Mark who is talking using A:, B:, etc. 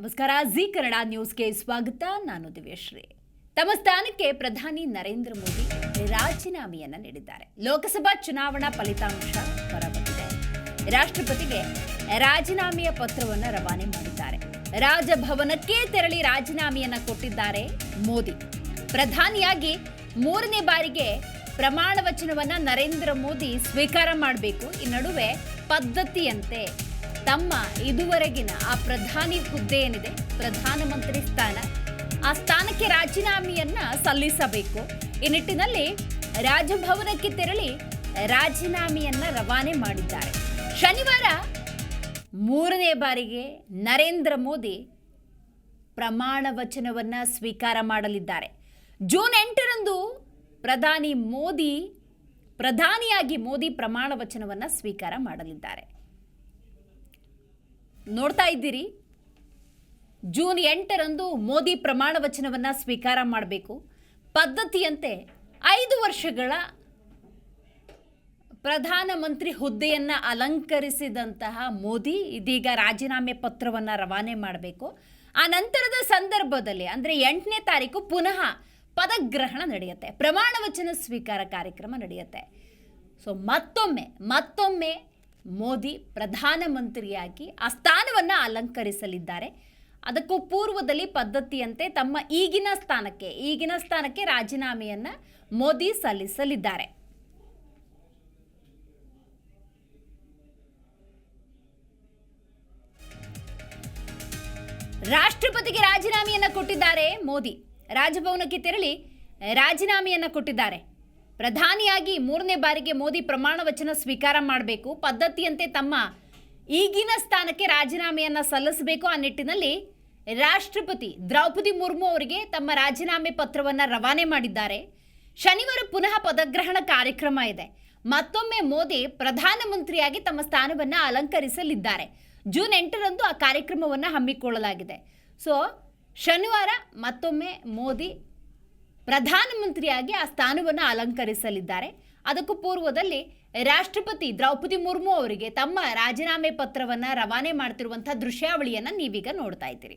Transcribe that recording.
A: ನಮಸ್ಕಾರ, ಜಿ ಕನ್ನಡ ನ್ಯೂಸ್ಗೆ ಸ್ವಾಗತ. ನಾನು ದಿವ್ಯಶ್ರೀ. ತಮ್ಮ ಸ್ಥಾನಕ್ಕೆ ಪ್ರಧಾನಿ ನರೇಂದ್ರ ಮೋದಿ ರಾಜೀನಾಮೆಯನ್ನ ನೀಡಿದ್ದಾರೆ. ಲೋಕಸಭಾ ಚುನಾವಣಾ ಫಲಿತಾಂಶ ಹೊರಬಂದಿದೆ. ರಾಷ್ಟ್ರಪತಿಗೆ ರಾಜೀನಾಮೆಯ ಪತ್ರವನ್ನು ರವಾನೆ ಮಾಡಿದ್ದಾರೆ. ರಾಜಭವನಕ್ಕೆ ತೆರಳಿ ರಾಜೀನಾಮೆಯನ್ನ ಕೊಟ್ಟಿದ್ದಾರೆ ಮೋದಿ. ಪ್ರಧಾನಿಯಾಗಿ ಮೂರನೇ ಬಾರಿಗೆ ಪ್ರಮಾಣ ವಚನವನ್ನ ನರೇಂದ್ರ ಮೋದಿ ಸ್ವೀಕಾರ ಮಾಡಬೇಕು. ಈ ನಡುವೆ ಪದ್ಧತಿಯಂತೆ ತಮ್ಮ ಇದುವರೆಗಿನ ಆ ಪ್ರಧಾನಿ ಹುದ್ದೆ ಏನಿದೆ? ಪ್ರಧಾನಮಂತ್ರಿ ಸ್ಥಾನ. ಆ ಸ್ಥಾನಕ್ಕೆ ರಾಜೀನಾಮೆಯನ್ನ ಸಲ್ಲಿಸಬೇಕು. ಈ ನಿಟ್ಟಿನಲ್ಲಿ ರಾಜಭವನಕ್ಕೆ ತೆರಳಿ ರಾಜೀನಾಮೆಯನ್ನ ರವಾನೆ ಮಾಡಿದ್ದಾರೆ. ಶನಿವಾರ ಮೂರನೇ ಬಾರಿಗೆ ನರೇಂದ್ರ ಮೋದಿ ಪ್ರಮಾಣ ವಚನವನ್ನ ಸ್ವೀಕಾರ ಮಾಡಲಿದ್ದಾರೆ. ಜೂನ್ ಎಂಟರಂದು ಪ್ರಧಾನಿ ಮೋದಿ, ಪ್ರಧಾನಿಯಾಗಿ ಮೋದಿ ಪ್ರಮಾಣ ವಚನವನ್ನ ಸ್ವೀಕಾರ ಮಾಡಲಿದ್ದಾರೆ. ನೋಡ್ತಾ ಇದ್ದೀರಿ? ಜೂನ್ ಎಂಟರಂದು ಮೋದಿ ಪ್ರಮಾಣ ವಚನವನ್ನ ಸ್ವೀಕಾರ ಮಾಡಬೇಕು. ಪದ್ಧತಿಯಂತೆ ಐದು ವರ್ಷಗಳ ಪ್ರಧಾನಮಂತ್ರಿ ಹುದ್ದೆಯನ್ನು ಅಲಂಕರಿಸಿದಂತಹ ಮೋದಿ ಇದೀಗ ರಾಜೀನಾಮೆ ಪತ್ರವನ್ನು ರವಾನೆ ಮಾಡಬೇಕು. ಆ ನಂತರದ ಸಂದರ್ಭದಲ್ಲಿ ಅಂದರೆ ಎಂಟನೇ ತಾರೀಕು ಪುನಃ ಪದಗ್ರಹಣ ನಡೆಯುತ್ತೆ. ಪ್ರಮಾಣ ವಚನ ಸ್ವೀಕಾರ ಕಾರ್ಯಕ್ರಮ ನಡೆಯುತ್ತೆ. ಸೊ ಮತ್ತೊಮ್ಮೆ ಮತ್ತೊಮ್ಮೆ ಮೋದಿ ಪ್ರಧಾನಮಂತ್ರಿಯಾಗಿ ಆ ಸ್ಥಾನವನ್ನು ಅಲಂಕರಿಸಲಿದ್ದಾರೆ. ಅದಕ್ಕೂ ಪೂರ್ವದಲ್ಲಿ ಪದ್ಧತಿಯಂತೆ ತಮ್ಮ ಈಗಿನ ಸ್ಥಾನಕ್ಕೆ ಈಗಿನ ಸ್ಥಾನಕ್ಕೆ ರಾಜೀನಾಮೆಯನ್ನು ಮೋದಿ ಸಲ್ಲಿಸಲಿದ್ದಾರೆ. ರಾಷ್ಟ್ರಪತಿಗೆ ರಾಜೀನಾಮೆಯನ್ನು ಕೊಟ್ಟಿದ್ದಾರೆ ಮೋದಿ. ರಾಜಭವನಕ್ಕೆ ತೆರಳಿ ರಾಜೀನಾಮೆಯನ್ನು ಕೊಟ್ಟಿದ್ದಾರೆ. ಪ್ರಧಾನಿಯಾಗಿ ಮೂರನೇ ಬಾರಿಗೆ ಮೋದಿ ಪ್ರಮಾಣ ವಚನ ಸ್ವೀಕಾರ ಮಾಡಬೇಕು, ಪದ್ಧತಿಯಂತೆ ತಮ್ಮ ಈಗಿನ ಸ್ಥಾನಕ್ಕೆ ರಾಜೀನಾಮೆಯನ್ನು ಸಲ್ಲಿಸಬೇಕು ಆ ನಿಟ್ಟಿನಲ್ಲಿ ರಾಷ್ಟ್ರಪತಿ ದ್ರೌಪದಿ ಮುರ್ಮು ಅವರಿಗೆ ತಮ್ಮ ರಾಜೀನಾಮೆ ಪತ್ರವನ್ನು ರವಾನೆ ಮಾಡಿದ್ದಾರೆ. ಶನಿವಾರ ಪುನಃ ಪದಗ್ರಹಣ ಕಾರ್ಯಕ್ರಮ ಇದೆ. ಮತ್ತೊಮ್ಮೆ ಮೋದಿ ಪ್ರಧಾನಮಂತ್ರಿಯಾಗಿ ತಮ್ಮ ಸ್ಥಾನವನ್ನು ಅಲಂಕರಿಸಲಿದ್ದಾರೆ. ಜೂನ್ ಎಂಟರಂದು ಆ ಕಾರ್ಯಕ್ರಮವನ್ನು ಹಮ್ಮಿಕೊಳ್ಳಲಾಗಿದೆ. ಸೊ ಶನಿವಾರ ಮತ್ತೊಮ್ಮೆ ಮೋದಿ ಪ್ರಧಾನಮಂತ್ರಿಯಾಗಿ ಆ ಸ್ಥಾನವನ್ನು ಅಲಂಕರಿಸಲಿದ್ದಾರೆ. ಅದಕ್ಕೂ ಪೂರ್ವದಲ್ಲಿ ರಾಷ್ಟ್ರಪತಿ ದ್ರೌಪದಿ ಮುರ್ಮು ಅವರಿಗೆ ತಮ್ಮ ರಾಜೀನಾಮೆ ಪತ್ರವನ್ನು ರವಾನೆ ಮಾಡ್ತಿರುವಂಥ ದೃಶ್ಯಾವಳಿಯನ್ನು ನೀವೀಗ ನೋಡ್ತಾ ಇದ್ದೀರಿ.